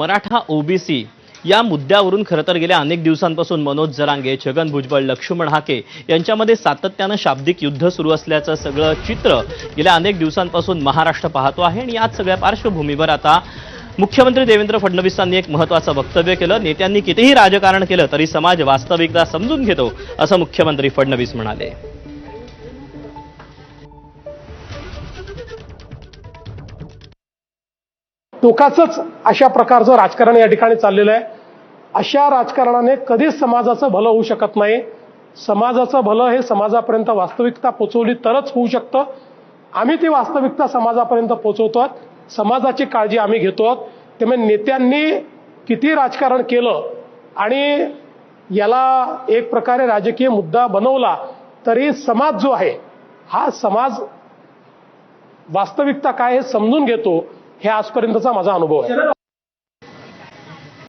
Maratha OBC या मुद्द्यावरून खरं तर गेल्या अनेक दिवसांपासून मनोज जरांगे छगन भुजबळ लक्ष्मण हाके यांच्यामध्ये सातत्यानं शाब्दिक युद्ध सुरू असल्याचं सगळं चित्र गेल्या अनेक दिवसांपासून महाराष्ट्र पाहतो आहे. आणि याच सगळ्या पार्श्वभूमीवर आता मुख्यमंत्री देवेंद्र फडणवीसांनी एक महत्वाचं वक्तव्य केलं. नेत्यांनी कितीही राजकारण केलं तरी समाज वास्तविकता समजून घेतो असं मुख्यमंत्री फडणवीस म्हणाले. टोकाचंच अशा प्रकारचं राजकारण या ठिकाणी चाललेलं आहे. अशा राजकारणाने कधीच समाजाचं भलं होऊ शकत नाही. समाजाचं भलं हे समाजापर्यंत वास्तविकता पोचवली तरच होऊ शकतं. आम्ही ती वास्तविकता समाजापर्यंत पोचवतो समाजाची काळजी आम्ही घेतो त्यामुळे नेत्यांनी किती राजकारण केलं आणि याला एक प्रकारे राजकीय मुद्दा बनवला तरी समाज जो आहे हा समाज वास्तविकता काय हे समजून घेतो. हे आजपर्यंतचा माझा अनुभव आहे.